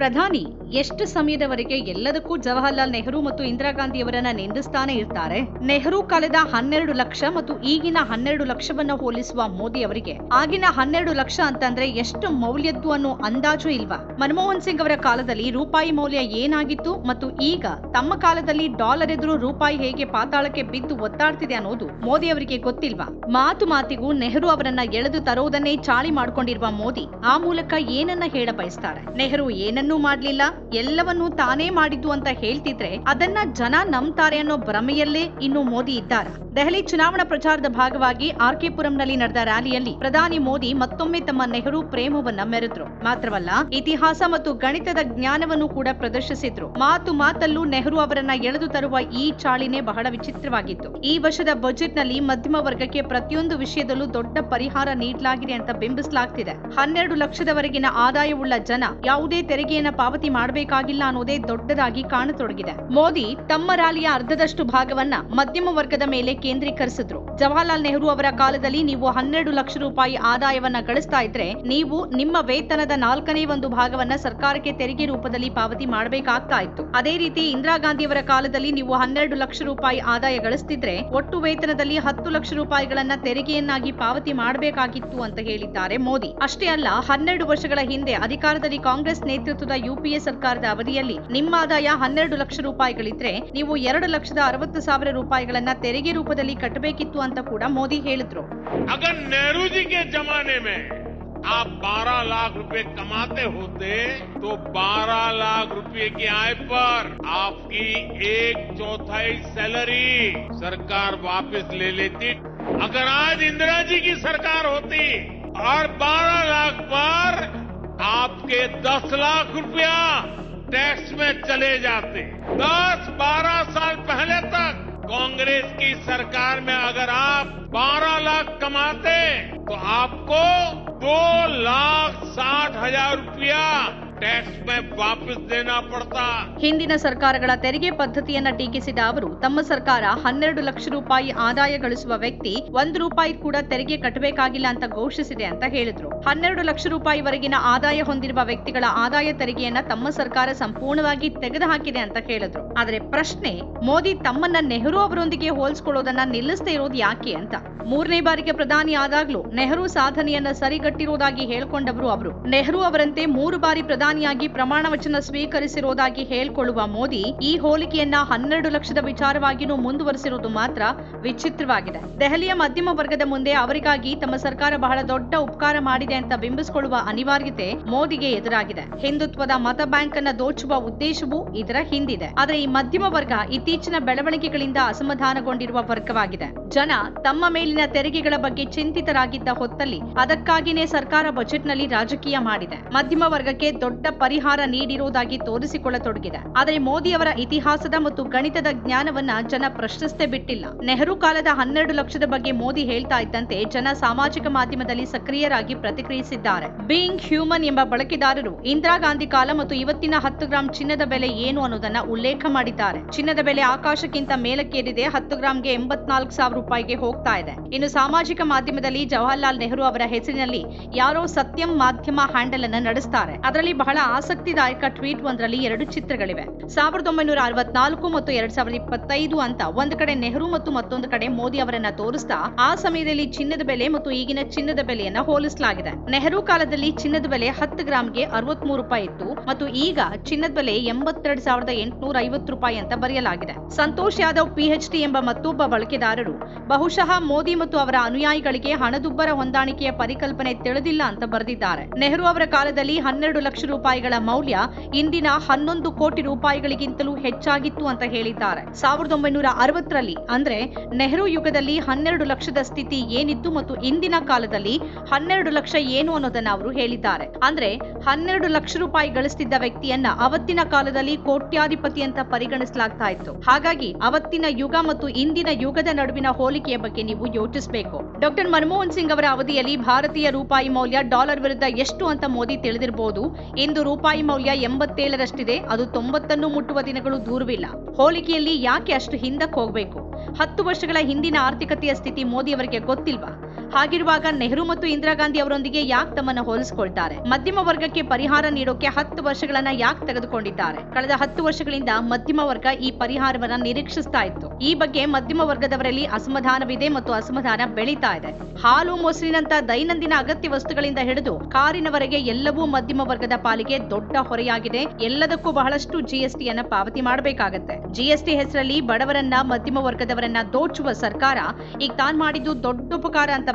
ಪ್ರಧಾನಿ, ಎಷ್ಟು ಸಮಯದವರೆಗೆ ಎಲ್ಲದಕ್ಕೂ ಜವಾಹರ್ಲಾಲ್ ನೆಹರು ಮತ್ತು ಇಂದಿರಾ ಗಾಂಧಿಯವರನ್ನ ನಿಂದಿಸ್ತಾನೆ ಇರ್ತಾರೆ? ನೆಹರು ಕಾಲದ ಹನ್ನೆರಡು ಲಕ್ಷ ಮತ್ತು ಈಗಿನ ಹನ್ನೆರಡು ಲಕ್ಷವನ್ನ ಹೋಲಿಸುವ ಮೋದಿ ಅವರಿಗೆ, ಆಗಿನ ಹನ್ನೆರಡು ಲಕ್ಷ ಅಂತಂದ್ರೆ ಎಷ್ಟು ಮೌಲ್ಯದ್ದು ಅನ್ನೋ ಅಂದಾಜು ಇಲ್ವಾ? ಮನಮೋಹನ್ ಸಿಂಗ್ ಅವರ ಕಾಲದಲ್ಲಿ ರೂಪಾಯಿ ಮೌಲ್ಯ ಏನಾಗಿತ್ತು ಮತ್ತು ಈಗ ತಮ್ಮ ಕಾಲದಲ್ಲಿ ಡಾಲರ್ ಎದುರು ರೂಪಾಯಿ ಹೇಗೆ ಪಾತಾಳಕ್ಕೆ ಬಿದ್ದು ಒತ್ತಾಡ್ತಿದೆ ಅನ್ನೋದು ಮೋದಿ ಅವರಿಗೆ ಗೊತ್ತಿಲ್ವಾ? ಮಾತು ಮಾತಿಗೂ ನೆಹರು ಅವರನ್ನ ಎಳೆದು ತರೋದನ್ನೇ ಚಾಳಿ ಮಾಡ್ಕೊಂಡಿರುವ ಮೋದಿ, ಆ ಮೂಲಕ ಏನನ್ನ ಹೇಳ ಬಯಸ್ತಾರೆ ನೆಹರು ಏನನ್ನೂ ಮಾಡ್ಲಿಲ್ಲ, ಎಲ್ಲವನ್ನೂ ತಾನೇ ಮಾಡಿದ್ದು ಅಂತ ಹೇಳ್ತಿದ್ರೆ ಅದನ್ನ ಜನ ನಂಬ್ತಾರೆ ಅನ್ನೋ ಭ್ರಮೆಯಲ್ಲೇ ಇನ್ನು ಮೋದಿ ಇದ್ದಾರೆ. ದೆಹಲಿ ಚುನಾವಣಾ ಪ್ರಚಾರದ ಭಾಗವಾಗಿ ಆರ್ ಕೆ ಪುರಂನಲ್ಲಿ ನಡೆದ ರ್ಯಾಲಿಯಲ್ಲಿ ಪ್ರಧಾನಿ ಮೋದಿ ಮತ್ತೊಮ್ಮೆ ತಮ್ಮ ನೆಹರು ಪ್ರೇಮವನ್ನ ಮೆರೆದ್ರು. ಮಾತ್ರವಲ್ಲ, ಇತಿಹಾಸ ಮತ್ತು ಗಣಿತದ ಜ್ಞಾನವನ್ನು ಕೂಡ ಪ್ರದರ್ಶಿಸಿದ್ರು. ಮಾತು ಮಾತಲ್ಲೂ ನೆಹರು ಅವರನ್ನ ಎಳೆದು ತರುವ ಈ ಚಾಳಿನೇ ಬಹಳ ವಿಚಿತ್ರವಾಗಿತ್ತು. ಈ ವರ್ಷದ ಬಜೆಟ್ನಲ್ಲಿ ಮಧ್ಯಮ ವರ್ಗಕ್ಕೆ ಪ್ರತಿಯೊಂದು ವಿಷಯದಲ್ಲೂ ದೊಡ್ಡ ಪರಿಹಾರ ನೀಡಲಾಗಿದೆ ಅಂತ ಬಿಂಬಿಸಲಾಗ್ತಿದೆ. ಹನ್ನೆರಡು ಲಕ್ಷದವರೆಗಿನ ಆದಾಯವುಳ್ಳ ಜನ ಯಾವುದೇ ತೆರಿಗೆಯನ್ನ ಪಾವತಿ ಮಾಡಬೇಕಾಗಿಲ್ಲ ಅನ್ನೋದೇ ದೊಡ್ಡದಾಗಿ ಕಾಣತೊಡಗಿದೆ. ಮೋದಿ ತಮ್ಮ ರ್ಯಾಲಿಯ ಅರ್ಧದಷ್ಟು ಭಾಗವನ್ನ ಮಧ್ಯಮ ವರ್ಗದ ಮೇಲೆ ಕೇಂದ್ರೀಕರಿಸಿದ್ರು. ಜವಾಹರ್ಲಾಲ್ ನೆಹರು ಅವರ ಕಾಲದಲ್ಲಿ ನೀವು ಹನ್ನೆರಡು ಲಕ್ಷ ರೂಪಾಯಿ ಆದಾಯವನ್ನ ಗಳಿಸ್ತಾ ಇದ್ರೆ ನೀವು ನಿಮ್ಮ ವೇತನದ ನಾಲ್ಕನೇ ಒಂದು ಭಾಗವನ್ನ ಸರ್ಕಾರಕ್ಕೆ ತೆರಿಗೆ ರೂಪದಲ್ಲಿ ಪಾವತಿ ಮಾಡಬೇಕಾಗ್ತಾ ಇತ್ತು. ಅದೇ ರೀತಿ ಇಂದಿರಾ ಗಾಂಧಿಯವರ ಕಾಲದಲ್ಲಿ ನೀವು ಹನ್ನೆರಡು ಲಕ್ಷ ರೂಪಾಯಿ ಆದಾಯ ಗಳಿಸ್ತಿದ್ರೆ ಒಟ್ಟು ವೇತನದಲ್ಲಿ ಹತ್ತು ಲಕ್ಷ ರೂಪಾಯಿಗಳನ್ನ ತೆರಿಗೆಯನ್ನಾಗಿ ಪಾವತಿ ಮಾಡಬೇಕಾಗಿತ್ತು ಅಂತ ಹೇಳಿದ್ದಾರೆ ಮೋದಿ. ಅಷ್ಟೇ ಅಲ್ಲ, ಹನ್ನೆರಡು ವರ್ಷಗಳ ಹಿಂದೆ ಅಧಿಕಾರದಲ್ಲಿ ಕಾಂಗ್ರೆಸ್ ನೇತೃತ್ವದ ಯುಪಿಎ ಸರ್ಕಾರದ ಅವಧಿಯಲ್ಲಿ ನಿಮ್ಮ ಆದಾಯ ಹನ್ನೆರಡು ಲಕ್ಷ ರೂಪಾಯಿಗಳಿದ್ರೆ ನೀವು ಎರಡು ಲಕ್ಷದ ಅರವತ್ತು ಸಾವಿರ ರೂಪಾಯಿಗಳನ್ನ ತೆರಿಗೆ ರೂಪದಲ್ಲಿ ಕಟ್ಟಬೇಕಿತ್ತು ಅಂತ ಕೂಡ ಮೋದಿ ಹೇಳಿದ್ರು अगर नेहरू जी के जमाने में आप 12 लाख रुपए कमाते होते तो 12 लाख रुपए की आय पर आपकी एक चौथाई सैलरी सरकार वापस ले लेती अगर आज इंदिरा जी की सरकार होती और 12 लाख पर आपके 10 लाख रुपया टैक्स में चले जाते। 10 12 साल पहले तक कांग्रेस की सरकार में अगर आप 12 लाख कमाते तो आपको दो लाख साठ हज़ार रुपया ಹಿಂದಿನ ಸರ್ಕಾರಗಳ ತೆರಿಗೆ ಪದ್ಧತಿಯನ್ನ ಟೀಕಿಸಿದ ಅವರು, ತಮ್ಮ ಸರ್ಕಾರ ಹನ್ನೆರಡು ಲಕ್ಷ ರೂಪಾಯಿ ಆದಾಯ ಗಳಿಸುವ ವ್ಯಕ್ತಿ ಒಂದು ರೂಪಾಯಿ ಕೂಡ ತೆರಿಗೆ ಕಟ್ಟಬೇಕಾಗಿಲ್ಲ ಅಂತ ಘೋಷಿಸಿದೆ ಅಂತ ಹೇಳಿದ್ರು. ಹನ್ನೆರಡು ಲಕ್ಷ ರೂಪಾಯಿವರೆಗಿನ ಆದಾಯ ಹೊಂದಿರುವ ವ್ಯಕ್ತಿಗಳ ಆದಾಯ ತೆರಿಗೆಯನ್ನ ತಮ್ಮ ಸರ್ಕಾರ ಸಂಪೂರ್ಣವಾಗಿ ತೆಗೆದುಹಾಕಿದೆ ಅಂತ ಹೇಳಿದ್ರು. ಆದರೆ ಪ್ರಶ್ನೆ, ಮೋದಿ ತಮ್ಮನ್ನ ನೆಹರು ಅವರೊಂದಿಗೆ ಹೋಲಿಸಿಕೊಳ್ಳೋದನ್ನ ನಿಲ್ಲಿಸದೇ ಇರೋದು ಯಾಕೆ ಅಂತ? ಮೂರನೇ ಬಾರಿಗೆ ಪ್ರಧಾನಿ ಆದಾಗ್ಲೂ ನೆಹರು ಸಾಧನೆಯನ್ನ ಸರಿಗಟ್ಟಿರೋದಾಗಿ ಹೇಳಿಕೊಂಡವರು ಅವರು. ನೆಹರು ಅವರಂತೆ ಮೂರು ಬಾರಿ ಪ್ರಧಾನಿ ಪ್ರಧಾನಿಯಾಗಿ ಪ್ರಮಾಣ ವಚನ ಸ್ವೀಕರಿಸಿರುವುದಾಗಿ ಹೇಳಿಕೊಳ್ಳುವ ಮೋದಿ, ಈ ಹೋಲಿಕೆಯನ್ನ ಹನ್ನೆರಡು ಲಕ್ಷದ ವಿಚಾರವಾಗಿಯೂ ಮುಂದುವರೆಸಿರುವುದು ಮಾತ್ರ ವಿಚಿತ್ರವಾಗಿದೆ. ದೆಹಲಿಯ ಮಧ್ಯಮ ವರ್ಗದ ಮುಂದೆ ಅವರಿಗಾಗಿ ತಮ್ಮ ಸರ್ಕಾರ ಬಹಳ ದೊಡ್ಡ ಉಪಕಾರ ಮಾಡಿದೆ ಅಂತ ಬಿಂಬಿಸಿಕೊಳ್ಳುವ ಅನಿವಾರ್ಯತೆ ಮೋದಿಗೆ ಎದುರಾಗಿದೆ. ಹಿಂದುತ್ವದ ಮತ ಬ್ಯಾಂಕ್ ಅನ್ನ ದೋಚುವ ಉದ್ದೇಶವೂ ಇದರ ಹಿಂದಿದೆ. ಆದರೆ ಈ ಮಧ್ಯಮ ವರ್ಗ ಇತ್ತೀಚಿನ ಬೆಳವಣಿಗೆಗಳಿಂದ ಅಸಮಾಧಾನಗೊಂಡಿರುವ ವರ್ಗವಾಗಿದೆ. ಜನ ತಮ್ಮ ಮೇಲಿನ ತೆರಿಗೆಗಳ ಬಗ್ಗೆ ಚಿಂತಿತರಾಗಿದ್ದ ಹೊತ್ತಲ್ಲಿ ಅದಕ್ಕಾಗಿನೇ ಸರ್ಕಾರ ಬಜೆಟ್ನಲ್ಲಿ ರಾಜಕೀಯ ಮಾಡಿದೆ. ಮಧ್ಯಮ ವರ್ಗಕ್ಕೆ ದೊಡ್ಡ ಪರಿಹಾರ ನೀಡಿರುವುದಾಗಿ ತೋರಿಸಿಕೊಳ್ಳತೊಡಗಿದೆ. ಆದರೆ ಮೋದಿ ಅವರ ಇತಿಹಾಸದ ಮತ್ತು ಗಣಿತದ ಜ್ಞಾನವನ್ನ ಜನ ಪ್ರಶ್ನಿಸದೆ ಬಿಟ್ಟಿಲ್ಲ. ನೆಹರು ಕಾಲದ ಹನ್ನೆರಡು ಲಕ್ಷದ ಬಗ್ಗೆ ಮೋದಿ ಹೇಳ್ತಾ ಇದ್ದಂತೆ ಜನ ಸಾಮಾಜಿಕ ಮಾಧ್ಯಮದಲ್ಲಿ ಸಕ್ರಿಯರಾಗಿ ಪ್ರತಿಕ್ರಿಯಿಸಿದ್ದಾರೆ. ಬೀಯಿಂಗ್ ಹ್ಯೂಮನ್ ಎಂಬ ಬಳಕೆದಾರರು ಇಂದಿರಾ ಗಾಂಧಿ ಕಾಲ ಮತ್ತು ಇವತ್ತಿನ ಹತ್ತು ಗ್ರಾಂ ಚಿನ್ನದ ಬೆಲೆ ಏನು ಅನ್ನೋದನ್ನ ಉಲ್ಲೇಖ ಮಾಡಿದ್ದಾರೆ. ಚಿನ್ನದ ಬೆಲೆ ಆಕಾಶಕ್ಕಿಂತ ಮೇಲಕ್ಕೇರಿದೆ. ಹತ್ತು ಗ್ರಾಂಗೆ ಎಂಬತ್ನಾಲ್ಕು ಸಾವಿರ ರೂಪಾಯಿಗೆ ಹೋಗ್ತಾ ಇದೆ. ಇನ್ನು ಸಾಮಾಜಿಕ ಮಾಧ್ಯಮದಲ್ಲಿ ಜವಾಹರಲಾಲ್ ನೆಹರು ಅವರ ಹೆಸರಿನಲ್ಲಿ ಯಾರೋ ಸತ್ಯಂ ಮಾಧ್ಯಮ ಹ್ಯಾಂಡಲ್ ಅನ್ನ ನಡೆಸ್ತಾರೆ. ಅದರಲ್ಲಿ ಬಹಳ ಆಸಕ್ತಿದಾಯಕ ಟ್ವೀಟ್ ಒಂದರಲ್ಲಿ ಎರಡು ಚಿತ್ರಗಳಿವೆ. ಸಾವಿರದ ಒಂಬೈನೂರ ಅರವತ್ನಾಲ್ಕು ಮತ್ತು ಎರಡ್ ಸಾವಿರದ ಇಪ್ಪತ್ತೈದು ಅಂತ ಒಂದು ಕಡೆ ನೆಹರು ಮತ್ತು ಮತ್ತೊಂದು ಕಡೆ ಮೋದಿ ಅವರನ್ನ ತೋರಿಸ್ತಾ ಆ ಸಮಯದಲ್ಲಿ ಚಿನ್ನದ ಬೆಲೆ ಮತ್ತು ಈಗಿನ ಚಿನ್ನದ ಬೆಲೆಯನ್ನ ಹೋಲಿಸಲಾಗಿದೆ. ನೆಹರು ಕಾಲದಲ್ಲಿ ಚಿನ್ನದ ಬೆಲೆ ಹತ್ತು ಗ್ರಾಮ್ಗೆ ಅರವತ್ಮೂರು ರೂಪಾಯಿ ಇತ್ತು ಮತ್ತು ಈಗ ಚಿನ್ನದ ಬೆಲೆ ಎಂಬತ್ತೆರಡು ಸಾವಿರದ ಎಂಟುನೂರ ಐವತ್ತು ರೂಪಾಯಿ ಅಂತ ಬರೆಯಲಾಗಿದೆ. ಸಂತೋಷ್ ಯಾದವ್ ಪಿಎಚ್ ಡಿ ಎಂಬ ಮತ್ತೊಬ್ಬ ಬಳಕೆದಾರರು, ಬಹುಶಃ ಮೋದಿ ಮತ್ತು ಅವರ ಅನುಯಾಯಿಗಳಿಗೆ ಹಣದುಬ್ಬರ ಹೊಂದಾಣಿಕೆಯ ಪರಿಕಲ್ಪನೆ ತಿಳಿದಿಲ್ಲ ಅಂತ ಬರೆದಿದ್ದಾರೆ. ನೆಹರು ಅವರ ಕಾಲದಲ್ಲಿ ಹನ್ನೆರಡು ಲಕ್ಷ ರೂಪಾಯಿಗಳ ಮೌಲ್ಯ ಇಂದಿನ ಹನ್ನೊಂದು ಕೋಟಿ ರೂಪಾಯಿಗಳಿಗಿಂತಲೂ ಹೆಚ್ಚಾಗಿತ್ತು ಅಂತ ಹೇಳಿದ್ದಾರೆ. ಸಾವಿರದ ಒಂಬೈನೂರ ಅರವತ್ತರಲ್ಲಿ, ಅಂದ್ರೆ ನೆಹರು ಯುಗದಲ್ಲಿ ಹನ್ನೆರಡು ಲಕ್ಷದ ಸ್ಥಿತಿ ಏನಿತ್ತು ಮತ್ತು ಇಂದಿನ ಕಾಲದಲ್ಲಿ ಹನ್ನೆರಡು ಲಕ್ಷ ಏನು ಅನ್ನೋದನ್ನ ಅವರು ಹೇಳಿದ್ದಾರೆ. ಅಂದ್ರೆ ಹನ್ನೆರಡು ಲಕ್ಷ ರೂಪಾಯಿ ಗಳಿಸ್ತಿದ್ದ ವ್ಯಕ್ತಿಯನ್ನ ಅವತ್ತಿನ ಕಾಲದಲ್ಲಿ ಕೋಟ್ಯಾಧಿಪತಿ ಅಂತ ಪರಿಗಣಿಸಲಾಗ್ತಾ ಇತ್ತು. ಹಾಗಾಗಿ ಅವತ್ತಿನ ಯುಗ ಮತ್ತು ಇಂದಿನ ಯುಗದ ನಡುವಿನ ಹೋಲಿಕೆಯ ಬಗ್ಗೆ ನೀವು ಯೋಚಿಸಬೇಕು. ಡಾಕ್ಟರ್ ಮನಮೋಹನ್ ಸಿಂಗ್ ಅವರ ಅವಧಿಯಲ್ಲಿ ಭಾರತೀಯ ರೂಪಾಯಿ ಮೌಲ್ಯ ಡಾಲರ್ ವಿರುದ್ಧ ಎಷ್ಟು ಅಂತ ಮೋದಿ ತಿಳಿದಿರಬಹುದು ಇಂದು ರೂಪಾಯಿ ಮೌಲ್ಯ ಎಂಬತ್ತೇಳರಷ್ಟಿದೆ. ಅದು ತೊಂಬತ್ತನ್ನು ಮುಟ್ಟುವ ದಿನಗಳು ದೂರವಿಲ್ಲ. ಹೋಲಿಕೆಯಲ್ಲಿ ಯಾಕೆ ಅಷ್ಟು ಹಿಂದಕ್ಕೆ ಹೋಗಬೇಕು? ಹತ್ತು ವರ್ಷಗಳ ಹಿಂದಿನ ಆರ್ಥಿಕತೆಯ ಸ್ಥಿತಿ ಮೋದಿ ಅವರಿಗೆ ಗೊತ್ತಿಲ್ವಾ? ಹಾಗಿರುವಾಗ ನೆಹರು ಮತ್ತು ಇಂದಿರಾ ಗಾಂಧಿ ಅವರೊಂದಿಗೆ ಯಾಕೆ ತಮ್ಮನ್ನ ಹೋಲಿಸಿಕೊಳ್ತಾರೆ? ಮಧ್ಯಮ ವರ್ಗಕ್ಕೆ ಪರಿಹಾರ ನೀಡೋಕೆ ಹತ್ತು ವರ್ಷಗಳನ್ನ ಯಾಕೆ ತೆಗೆದುಕೊಂಡಿದ್ದಾರೆ? ಕಳೆದ ಹತ್ತು ವರ್ಷಗಳಿಂದ ಮಧ್ಯಮ ವರ್ಗ ಈ ಪರಿಹಾರವನ್ನ ನಿರೀಕ್ಷಿಸ್ತಾ ಇತ್ತು. ಈ ಬಗ್ಗೆ ಮಧ್ಯಮ ವರ್ಗದವರಲ್ಲಿ ಅಸಮಾಧಾನವಿದೆ ಮತ್ತು ಅಸಮಾಧಾನ ಬೆಳೀತಾ ಇದೆ. ಹಾಲು ಮೊಸರಿನಂತ ದೈನಂದಿನ ಅಗತ್ಯ ವಸ್ತುಗಳಿಂದ ಹಿಡಿದು ಕಾರಿನವರೆಗೆ ಎಲ್ಲವೂ ಮಧ್ಯಮ ವರ್ಗದ ಪಾಲಿಗೆ ದೊಡ್ಡ ಹೊರೆಯಾಗಿದೆ. ಎಲ್ಲದಕ್ಕೂ ಬಹಳಷ್ಟು ಜಿಎಸ್ಟಿಯನ್ನ ಪಾವತಿ ಮಾಡಬೇಕಾಗತ್ತೆ. ಜಿಎಸ್ಟಿ ಹೆಸರಲ್ಲಿ ಬಡವರನ್ನ ಮಧ್ಯಮ ವರ್ಗದವರನ್ನ ದೋಚುವ ಸರ್ಕಾರ ಈಗ ತಾನ್ ಮಾಡಿದ್ದು ದೊಡ್ಡ ಉಪಕಾರ ಅಂತ